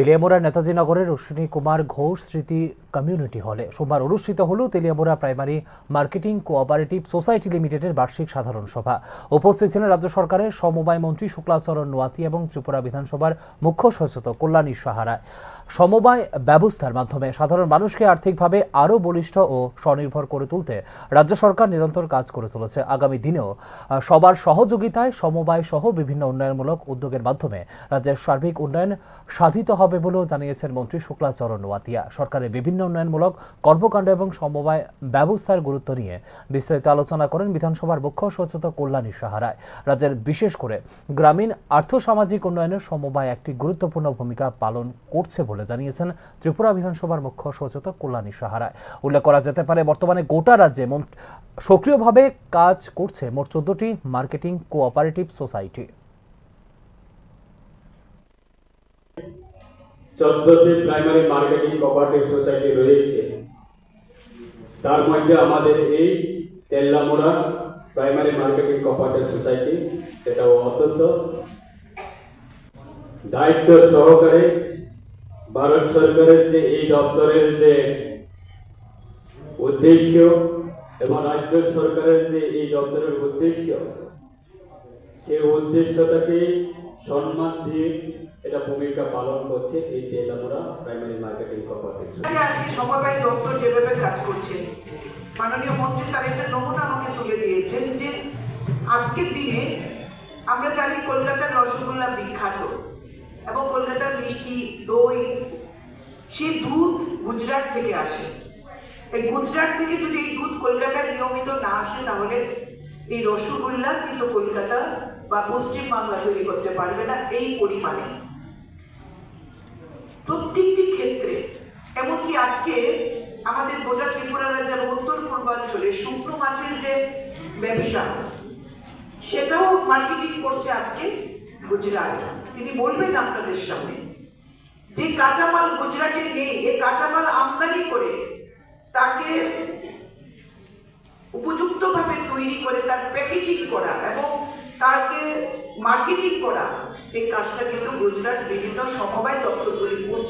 তেলিয়ামোড়া নেতাজি নগরের অশ্বিনী কুমার ঘোষ স্মৃতি কমিউনিটি হলে। সোমবার অনুষ্ঠিত হল Teliamura primary marketing cooperative society লিমিটেডের বার্ষিক সাধারণ সভা। উপস্থিত ছিলেন রাজ্য সরকারের সমবায় মন্ত্রী শুক্লাচরণ নোয়াতি এবং ত্রিপুরা বিধানসভার মুখ্য সচেতক কল্যাণী সাহারায় সমবায় ব্যবস্থার মাধ্যমে সাধারণ মানুষকে আর্থিকভাবে আরও বলিষ্ঠ ও স্বনির্ভর করে তুলতে রাজ্য সরকার নিরন্তর কাজ করে চলেছে। আগামী দিনেও সবার সহযোগিতায় সমবায় সহ বিভিন্ন উন্নয়নমূলক উদ্যোগের মাধ্যমে রাজ্যের সার্বিক উন্নয়ন সাধিত হবে। বলেও জানিয়েছেন মন্ত্রী শুক্লাচরণ ওয়াতিয়া। সরকারের বিভিন্ন উন্নয়নমূলক কর্মকাণ্ড এবং সমবায় ব্যবস্থার গুরুত্ব নিয়ে বিস্তারিত আলোচনা করেন বিধানসভার মুখ্য সচেতক কল্যাণী সাহারায় রাজ্যের বিশেষ করে গ্রামীণ আর্থসামাজিক উন্নয়নে সমবায় একটি গুরুত্বপূর্ণ ভূমিকা পালন করছে বলে জানিয়েছেন ত্রিপুরা বিধানসভার মুখ্য সচেতক কল্যাণী সাহারায় উল্লেখ করা যেতে পারে, বর্তমানে গোটা রাজ্যে সক্রিয়ভাবে কাজ করছে মোট চোদ্দটি মার্কেটিং কোঅপারেটিভ সোসাইটি। চোদ্দটি প্রাইমারি মার্কেটিং কোঅপারেটিভ সোসাইটি রয়েছে। তার মধ্যে আমাদের এই Teliamura primary marketing cooperative society সেটাও অত্যন্ত দায়িত্ব সহকারে ভারত সরকারের যে এই দপ্তরের যে উদ্দেশ্য এবং রাজ্য সরকারের যে এই দপ্তরের উদ্দেশ্য সেই উদ্দেশ্যটাকে সম্মান দিয়ে এটা ভূমিকা পালন করছে এই তেলামোড়া প্রাইমারি মার্কেটিং আজকে আজকে সমবায় দপ্তর যেভাবে কাজ করছে, মাননীয় মন্ত্রী তার একটা নমুনা আমাকে তুলে দিয়েছেন যে আজকের দিনে আমরা জানি কলকাতার রসগোল্লা বিখ্যাত এবং কলকাতার মিষ্টি, দই সেই দুধ গুজরাট থেকে আসে। এই গুজরাট থেকে যদি এই দুধ কলকাতায় নিয়মিত না আসে, তাহলে এই রসগোল্লা কিন্তু কলকাতা বা পশ্চিমবাংলা তৈরি করতে পারবে না এই পরিমাণে। প্রত্যেকটি ক্ষেত্রে, এমনকি আজকে আমাদের গোটা ত্রিপুরা রাজ্যের উত্তর পূর্বাঞ্চলে শুকনো মাছের যে ব্যবসা, সেটাও মার্কেটিং করছে আজকে গুজরাট। তিনি বলবেন আপনাদের সামনে, যে কাঁচামাল গুজরাটে নেই, এ কাঁচামাল আমদানি করে তাকে তৈরি করে তার প্যাকেটিং করা এবং তাকে মার্কেটিং করা। এই কাজটা কিন্তু গুজরাট বিভিন্ন সমবায় দপ্তরগুলি করছে।